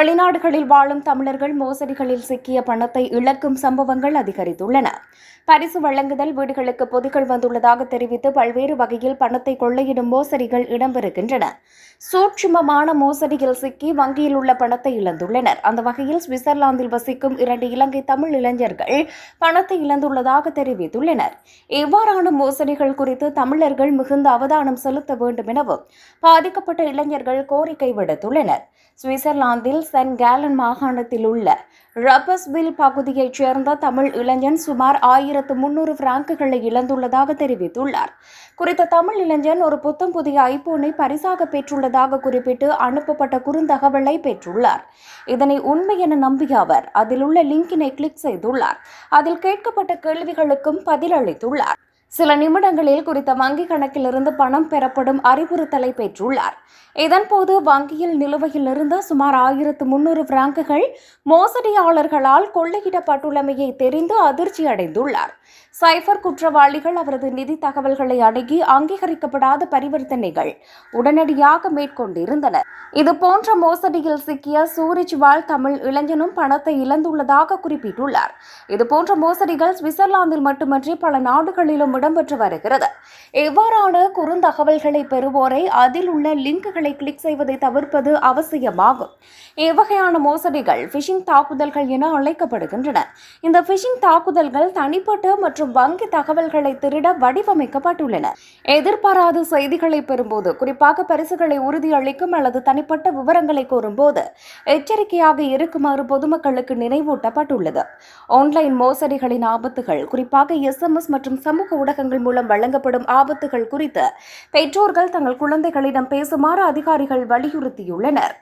வெளிநாடுகளில் வாழும் தமிழர்கள் மோசடிகளில் சிக்கிய பணத்தை இழக்கும் சம்பவங்கள் அதிகரித்துள்ளன. பரிசு வழங்குதல் வீடுகளுக்கு பொதிகள் வந்துள்ளதாக தெரிவித்து பல்வேறு வகையில் பணத்தை கொள்ளையிடும் மோசடிகள் இடம்பெறுகின்றன. சூட்சுமமான மோசடியில் சிக்கி வங்கியில் உள்ள பணத்தை இழந்துள்ளனர். அந்த வகையில் சுவிட்சர்லாந்தில் வசிக்கும் இரண்டு இலங்கை தமிழ் இளைஞர்கள் பணத்தை இழந்துள்ளதாக தெரிவித்துள்ளனர். இவ்வாறான மோசடிகள் குறித்து தமிழர்கள் மிகுந்த அவதானம் செலுத்த வேண்டும் எனவும் பாதிக்கப்பட்ட இளைஞர்கள் கோரிக்கை விடுத்துள்ளனர். சுவிட்சர்லாந்தில் சென்ட் கேலன் மாகாணத்தில் உள்ள ரப்பஸ்வில் பகுதியைச் சேர்ந்த தமிழ் இளைஞன் சுமார் ஆயிரத்து முன்னூறு பிராங்குகளை இழந்துள்ளதாக தெரிவித்துள்ளார். குறித்த தமிழ் இளைஞன் ஒரு புத்தம் புதிய ஐபோனை பரிசாக பெற்றுள்ளதாக குறிப்பிட்டு அனுப்பப்பட்ட குறுந்தகவலை பெற்றுள்ளார். இதனை உண்மை என நம்பிய அவர் அதில் உள்ள லிங்கினை கிளிக் செய்துள்ளார். அதில் கேட்கப்பட்ட கேள்விகளுக்கும் பதிலளித்துள்ளார். சில நிமிடங்களில் குறித்த வங்கி கணக்கிலிருந்து பணம் பெறப்படும் அறிவுறுத்தலை பெற்றுள்ளார். இதன்போது வங்கியில் நிலுவையில் இருந்த சுமார் ஆயிரத்து முன்னூறு பிராங்குகள் மோசடியாளர்களால் கொள்ளையிடப்பட்டுள்ளமையை தெரிந்து அதிர்ச்சி அடைந்துள்ளார் சைபர் குற்றவாளிகள் அவரது நிதி தகவல்களை அணுகி அங்கீகரிக்கப்படாத பரிவர்த்தனைகள் உடனடியாக மேற்கொண்டிருந்தனர். இதுபோன்ற மோசடியில் சிக்கிய சூரிஜ் வாழ் தமிழ் இளைஞனும் பணத்தை இழந்துள்ளதாக குறிப்பிட்டுள்ளார். இதுபோன்ற மோசடிகள் சுவிட்சர்லாந்தில் மட்டுமன்றி பல நாடுகளிலும் இடம்பெற்று வருகிறது. இவ்வாறான குறுந்தகவல்களை பெறுவோரை அதில் உள்ள லிங்குகளை கிளிக் செய்வதை தவிர்ப்பது அவசியமாகும். இவ்வகையான மோசடிகள் ஃபிஷிங் தாக்குதல்கள் என அழைக்கப்படுகின்றன. இந்த ஃபிஷிங் தாக்குதல்கள் தனிப்பட்ட மற்றும் வங்கி தகவல்களை திருட வடிவமைக்கப்பட்டுள்ளன. எதிர்பாராத செய்திகளை பெறும்போது குறிப்பாக பரிசுகளை உறுதியளிக்கும் அல்லது தனிப்பட்ட விவரங்களை கோரும்போது எச்சரிக்கையாக இருக்குமாறு பொதுமக்களுக்கு நினைவூட்டப்பட்டுள்ளது. ஆன்லைன் மோசடிகளின் ஆபத்துகள் குறிப்பாக எஸ்எம்எஸ் மற்றும் சமூக ஊடகங்கள் மூலம் வழங்கப்படும் ஆபத்துகள் குறித்து பெற்றோர்கள் தங்கள் குழந்தைகளிடம் பேசுமாறு அதிகாரிகள் வலியுறுத்தியுள்ளனர்.